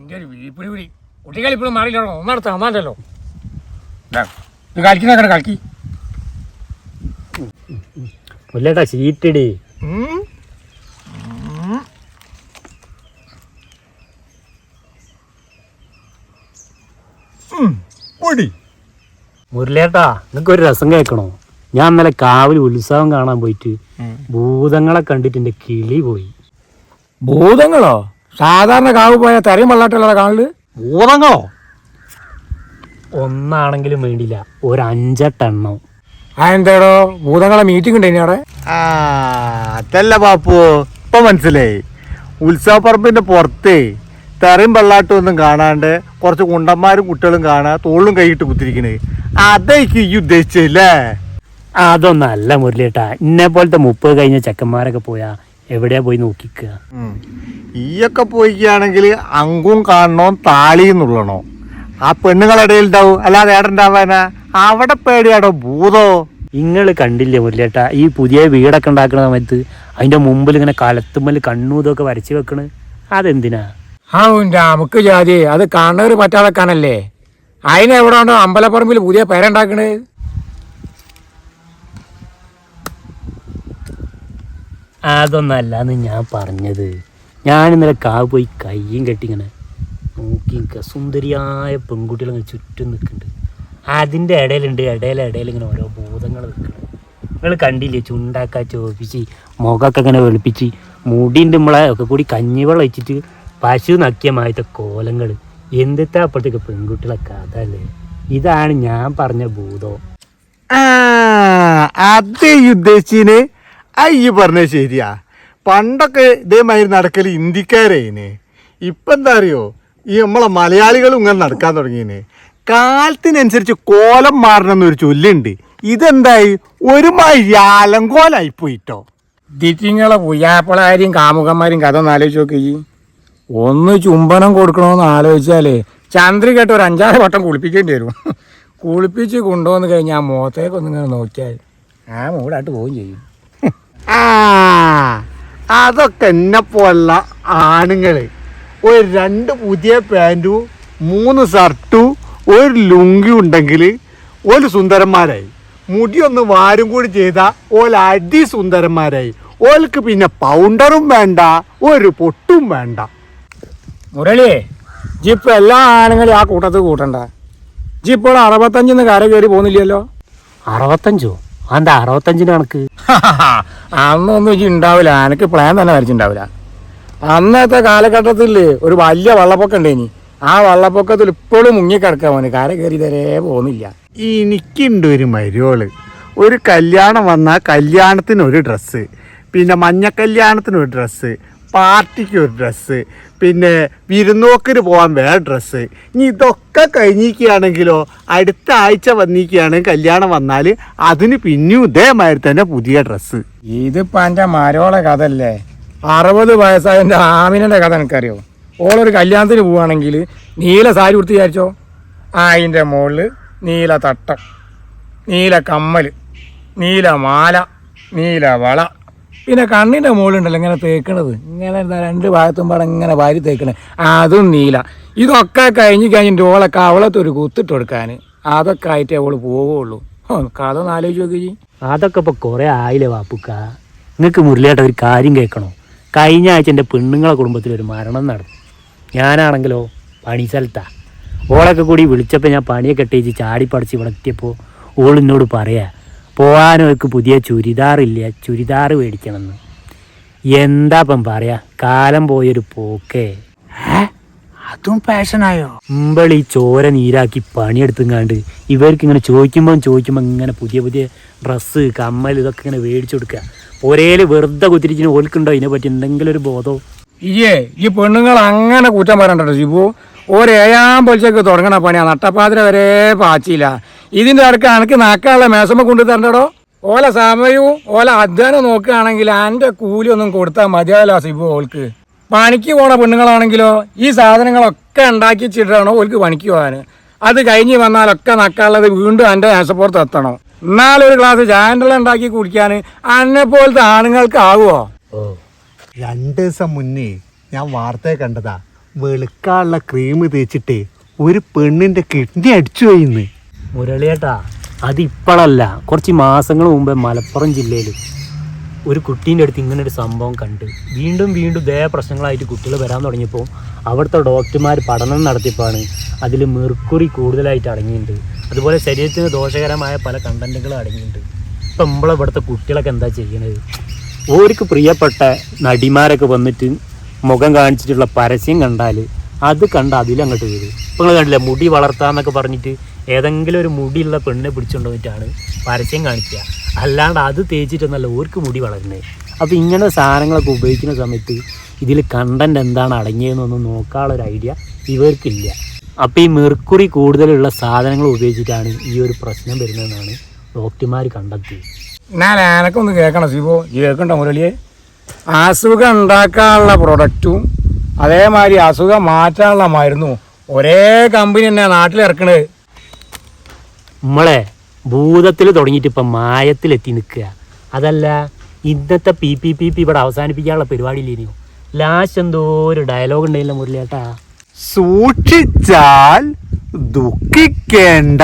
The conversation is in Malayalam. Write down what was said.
എന്റെ ഒരു വീപ്പിടി പിടി കുട്ടികൾ ഇപ്പോഴും മാറിയില്ലോ ഒന്നടുത്ത് നന്നാണ്ടല്ലോ ഇത് കളിക്കുന്ന കളിക്കി മുല്ലേട്ടാ ചീറ്റിടി. മുരളേട്ടാ നിനക്ക് ഒരു രസം കേൾക്കണോ? ഞാൻ ഇന്നലെ കാവിൽ ഉത്സവം കാണാൻ പോയിട്ട് ഭൂതങ്ങളെ കണ്ടിട്ട് എന്റെ കിളി പോയി. ഭൂതങ്ങളോ? സാധാരണ കാവ് പോയ തരയും വെള്ളാട്ടല്ല കാണൽ? ഭൂതങ്ങളോ? ഒന്നാണെങ്കിലും വേണ്ടില്ല. ഒരു അഞ്ചെട്ടെണ്ണം ആ എന്താടോ? ഭൂതങ്ങളെ മീറ്റിംഗ് ഉണ്ട് ഇനി അവിടെ? ആ അതല്ല പാപ്പു ഇപ്പൊ മനസ്സിലായി. ഉത്സവപ്പറമ്പിന്റെ പുറത്തേ തെറിയും വെള്ളാട്ടും ഒന്നും കാണാണ്ട് കുറച്ച് കുണ്ടന്മാരും കുട്ടികളും കാണാ തോളും കൈയിട്ട് കുത്തിരിക്കണേ. അതായിരിക്കും ഈ ഉദ്ദേശിച്ചല്ലേ അതൊന്നല്ല മുരളിയേട്ടാ ഇന്നെ പോലത്തെ മുപ്പത് കഴിഞ്ഞ ചെക്കന്മാരൊക്കെ പോയാ എവിടെയാ പോയി നോക്കിക്കുക ഈയൊക്കെ പോയിക്കുകയാണെങ്കിൽ അങ്കും കാണണോ താളിയും നുള്ളണോ? ആ പെണ്ണുങ്ങളിടയിൽ ഉണ്ടാവും. അല്ലാതെ ഏടണ്ടാവാനാ അവിടെ പേടിയാടോ? ഭൂതോ? നിങ്ങൾ കണ്ടില്ലേ മുല്ലേട്ടാ ഈ പുതിയ വീടൊക്കെ ഉണ്ടാക്കുന്ന സമയത്ത് അതിന്റെ മുമ്പിൽ ഇങ്ങനെ കലത്തുമ്മൽ കണ്ണൂതൊക്കെ വരച്ചു വെക്കണ്. അതെന്തിനാ? ആ നമുക്ക് ജാതി. അത് കാണുന്നവർ പറ്റാതെ കാണല്ലേ അതിനെവിടെ ഉണ്ടോ അമ്പലപ്പറമ്പിൽ പുതിയ പേരുണ്ടാക്കണേ അതൊന്നല്ലാന്ന് ഞാൻ പറഞ്ഞത്. ഞാൻ ഇന്നലെ കാവ് പോയി കയ്യും കെട്ടിങ്ങനെ നോക്കി നിൽക്കുക സുന്ദരിയായ പെൺകുട്ടികൾ ചുറ്റും നിൽക്കുന്നുണ്ട് അതിന്റെ ഇടയിലുണ്ട് ഇടയിലെ ഇടയിൽ ഇങ്ങനെ ഓരോ ഭൂതങ്ങൾ നിൽക്കുന്നു നിങ്ങൾ കണ്ടില്ലേ ചുണ്ടാക്ക ചോപ്പിച്ച് മുഖമൊക്കെ ഇങ്ങനെ വെളുപ്പിച്ച് മുടിന്റെ നമ്മളെ ഒക്കെ കൂടി കഞ്ഞിവെള്ളം വെച്ചിട്ട് പശു നക്കിയമായത്തെ കോലങ്ങൾ എന്തിട്ടാ അപ്പോഴത്തേക്ക് പെൺകുട്ടികളെ കഥ അല്ലേ? ഇതാണ് ഞാൻ പറഞ്ഞ ഭൂതം. അതേ ഈ ഉദ്ദേശിച്ചിന് ഈ ശരിയാ. പണ്ടൊക്കെ ഇതേമാതിരി നടക്കൽ ഇന്ത്യക്കാരേന്. ഇപ്പം എന്താ അറിയോ? ഈ നമ്മളെ മലയാളികളും ഇങ്ങനെ നടക്കാൻ തുടങ്ങിയേന് കാലത്തിനനുസരിച്ച് കോലം മാറണമെന്നൊരു ചൊല്ലുണ്ട്. ഇതെന്തായി? ഒരു മഴയാലങ്കോലായി പോയിട്ടോ. ദിറ്റിങ്ങളെ പുയ്യാപ്പിളാരും കാമുകന്മാരും കഥ ഒന്ന് ആലോചിച്ച് നോക്കി. ഒന്ന് ചുംബനം കൊടുക്കണമെന്ന് ആലോചിച്ചാലേ ചന്ദ്രികട്ട് ഒരു അഞ്ചാറ് വട്ടം കുളിപ്പിക്കേണ്ടി വരും. കുളിപ്പിച്ച് കൊണ്ടുവന്ന് കഴിഞ്ഞാൽ ആ മുഖത്തേക്ക് ഒന്നിങ്ങനെ നോക്കിയാൽ ആ മൂടായിട്ട് പോവുകയും ചെയ്യും. ആ അതൊക്കെ എന്നെ പോലുള്ള ആണുങ്ങൾ ഒരു രണ്ട് പുതിയ പാന്റും മൂന്ന് ഷർട്ടും ഒരു ലുങ്കി ഉണ്ടെങ്കിൽ ഒരു സുന്ദരന്മാരായി. മുടിയൊന്ന് വാരും കൂടി ചെയ്താൽ ഓല അടി സുന്ദരന്മാരായി. ഓൽക്ക് പിന്നെ പൗണ്ടറും വേണ്ട ഒരു പൊട്ടും വേണ്ട. മുരളിയെ ജിപ്പ് എല്ലാ ആണുങ്ങളും ആ കൂട്ടത്തിൽ കൂട്ടണ്ട. ജിപ്പോൾ അറുപത്തഞ്ചിന്ന് കര കയറി പോകുന്നില്ലല്ലോ? അറുപത്തഞ്ചോ? അതെന്താ അറുപത്തഞ്ചിന് കണക്ക്? അന്നൊന്നും ഇജ്ജ് ഉണ്ടാവില്ല എനിക്ക് പ്ലാൻ തന്നെ വരച്ചിട്ടുണ്ടാവില്ല അന്നത്തെ കാലഘട്ടത്തിൽ ഒരു വലിയ വള്ളപ്പൊക്കം ഉണ്ടേനി ആ വള്ളപ്പൊക്കത്തിൽ ഇപ്പോഴും മുങ്ങിക്കിടക്കാൻ പോന് കര കയറി തരേ പോകുന്നില്ല എനിക്കുണ്ട് ഒരു മരുവൾ ഒരു കല്യാണം വന്നാൽ കല്യാണത്തിന് ഒരു ഡ്രസ്സ് പിന്നെ മഞ്ഞ കല്യാണത്തിന് ഒരു ഡ്രസ്സ് പാർട്ടിക്ക് ഒരു ഡ്രസ്സ് പിന്നെ വിരുന്നോക്കിന് പോകാൻ വേറെ ഡ്രസ്സ്. ഇനി ഇതൊക്കെ കഴിഞ്ഞിരിക്കുകയാണെങ്കിലോ അടുത്ത ആഴ്ച വന്നിരിക്കുകയാണെങ്കിൽ കല്യാണം വന്നാൽ അതിന് പിന്നെയും ഇതേമാതിരി തന്നെ പുതിയ ഡ്രസ്സ്. ഇതിപ്പോൾ എന്റെ മരോളെ കഥ അല്ലേ അറുപത് വയസ്സായ എന്റെ ആമിനന്റെ കഥ എനിക്കറിയോ? ഓളൊരു കല്യാണത്തിന് പോവുകയാണെങ്കിൽ നീല സാരി ഉടുത്ത് വിചാരിച്ചോ? ആ അതിന്റെ മുകളിൽ നീല തട്ടം നീല കമ്മൽ നീല മാല നീല വള പിന്നെ കണ്ണിന്റെ മുകളിലുണ്ടല്ലോ ഇങ്ങനെ തേക്കണത്. ഇങ്ങനെ എന്താ രണ്ട് ഭാഗത്തും പാടെ ഇങ്ങനെ വാരി തേക്കണത് അതും നീല. ഇതൊക്കെ കഴിഞ്ഞ് കഴിഞ്ഞിട്ട് ഓളെ കവളത്തൊരു കുത്തിട്ട് കൊടുക്കാൻ അതൊക്കെ ആയിട്ടേ അവൾ പോവുള്ളൂ. കഥ ആലോചിച്ച് നോക്കി. അതൊക്കെ ഇപ്പൊ കുറെ ആയില്ലേ വാപ്പുക്ക? നിങ്ങൾക്ക് മുരളിയായിട്ട് ഒരു കാര്യം കേൾക്കണോ? കഴിഞ്ഞ ആഴ്ച എന്റെ പെണ്ണുങ്ങളെ കുടുംബത്തിൽ ഒരു മരണം നടന്നു. ഞാനാണെങ്കിലോ പണി സ്ഥലത്താ. ഓളൊക്കെ കൂടി വിളിച്ചപ്പോൾ ഞാൻ പണിയൊക്കെ കെട്ടിച്ച് ചാടി പഠിച്ച് ഇവിടെ എത്തിയപ്പോൾ ഓൾ പറയാ പോകാനൊക്കെ പുതിയ ചുരിദാറില്ല. ചുരിദാർ മേടിക്കണമെന്ന്. എന്താ ഇപ്പം പറയാ? കാലം പോയൊരു പോക്കേ. അതും പാഷനായോ? മുമ്പളി ചോര നീരാക്കി പണിയെടുത്തുങ്ങാണ്ട് ഇവർക്ക് ഇങ്ങനെ ചോദിക്കുമ്പോൾ ചോദിക്കുമ്പോൾ ഇങ്ങനെ പുതിയ പുതിയ ഡ്രസ്സ് കമ്മൽ ഇതൊക്കെ ഇങ്ങനെ മേടിച്ചു കൊടുക്കുക ഒരേൽ വെറുതെ കുത്തിരിച്ചിന് ഓൽക്കുണ്ടോ? ഇതിനെ പറ്റി എന്തെങ്കിലും ഒരു ബോധവും ഇയ്യേ ഈ പെണ്ണുങ്ങൾ അങ്ങനെ കുറ്റം പറയണ്ടോ ഷിബു ഒരേഴാം പൊലിച്ചൊക്കെ തുടങ്ങണ പണിയാ നട്ടപ്പാതിര വരെ പാച്ചില്ല ഇതിന്റെ അടുക്ക അനക്ക് നാക്കാനുള്ള മേശമ്മ കൊണ്ടു തരണ്ടോ ഓല സമയവും ഓല അധ്വാനം നോക്കുകയാണെങ്കിൽ എന്റെ കൂലിയൊന്നും കൊടുത്താൽ മതിയാവില്ല സിബു ഓൾക്ക് പണിക്ക് പോണ പെണ്ണുങ്ങളാണെങ്കിലോ ഈ സാധനങ്ങളൊക്കെ ഉണ്ടാക്കി വെച്ചിട്ടാണോ ഓൾക്ക് പണിക്ക് പോകാൻ അത് കഴിഞ്ഞ് വന്നാലൊക്കെ നക്കാനുള്ളത് വീണ്ടും എന്റെ മേശപ്പുറത്ത് എത്തണം. എന്നാലൊരു ഗ്ലാസ് ചാൻഡല ഉണ്ടാക്കി കുടിക്കാൻ അന്നെ പോലത്തെ ആണുങ്ങൾക്ക് ആവുമോ രണ്ട് ദിവസം മുന്നേ ഞാൻ വാർത്തയെ കണ്ടതാ. വെളുക്കാനുള്ള ക്രീം തേച്ചിട്ട് ഒരു പെണ്ണിന്റെ കിഡ്നി അടിച്ചു പോയിന്ന്. മുരളിയേട്ടാ അതിപ്പോഴല്ല കുറച്ച് മാസങ്ങൾ മുമ്പേ മലപ്പുറം ജില്ലയിൽ ഒരു കുട്ടീന്റെ അടുത്ത് ഇങ്ങനെ ഒരു സംഭവം കണ്ട്. വീണ്ടും വീണ്ടും ഇതേ പ്രശ്നങ്ങളായിട്ട് കുട്ടികൾ വരാൻ തുടങ്ങിയപ്പോൾ അവിടുത്തെ ഡോക്ടർമാർ പഠനം നടത്തിയപ്പോഴാണ് അതിൽ മെർക്കുറി കൂടുതലായിട്ട് അടങ്ങിയിട്ടുണ്ട്. അതുപോലെ ശരീരത്തിന് ദോഷകരമായ പല കണ്ടന്റുകളും അടങ്ങിയിട്ടുണ്ട്. ഇപ്പം നമ്മളെ ഇവിടുത്തെ കുട്ടികളൊക്കെ എന്താ ചെയ്യണത്? ഓർക്ക് പ്രിയപ്പെട്ട നടിമാരൊക്കെ വന്നിട്ട് മുഖം കാണിച്ചിട്ടുള്ള പരസ്യം കണ്ടാൽ അത് കണ്ട് അതിലങ്ങോട്ട് വരും ഇപ്പം നിങ്ങൾ കണ്ടില്ല മുടി വളർത്താന്നൊക്കെ പറഞ്ഞിട്ട് ഏതെങ്കിലും ഒരു മുടിയുള്ള പെണ്ണിനെ പിടിച്ചുകൊണ്ടുവന്നിട്ടാണ് പരസ്യം കാണിക്കുക. അല്ലാണ്ട് അത് തേച്ചിട്ടൊന്നല്ല ഓർക്ക് മുടി വളരുന്നത് അപ്പോൾ ഇങ്ങനെ സാധനങ്ങളൊക്കെ ഉപയോഗിക്കുന്ന സമയത്ത് ഇതിൽ കണ്ടന്റ് എന്താണ് അടങ്ങിയതെന്നൊന്നും നോക്കാനുള്ള ഒരു ഐഡിയ ഇവർക്കില്ല. അപ്പോൾ ഈ മെർക്കുറി കൂടുതലുള്ള സാധനങ്ങൾ ഉപയോഗിച്ചിട്ടാണ് ഈ ഒരു പ്രശ്നം വരുന്നതെന്നാണ് ഡോക്ടർമാർ കണ്ടെത്തിയത് ഞാൻ എനക്കൊന്ന് കേൾക്കണം സിബോ. കേൾക്കണ്ട മുരളിയെ? അസുഖം ഉണ്ടാക്കാനുള്ള പ്രൊഡക്റ്റും അതേമാതിരി അസുഖം മാറ്റാനുള്ള മരുന്നും ഒരേ കമ്പനി തന്നെ നാട്ടിൽ ഇറക്കണത്. നമ്മളെ ഭൂതത്തിൽ തുടങ്ങിയിട്ട് ഇപ്പം മായത്തിലെത്തി നിൽക്കുക. അതല്ല ഇന്നത്തെ പി പി പി പി ഇവിടെ അവസാനിപ്പിക്കാനുള്ള പരിപാടിയില്ലേനോ ലാസ്റ്റ് എന്തോ ഒരു ഡയലോഗ് ഉണ്ടായില്ല മുരളിയേട്ടാ? സൂക്ഷിച്ചാൽ ദുഃഖിക്കേണ്ട.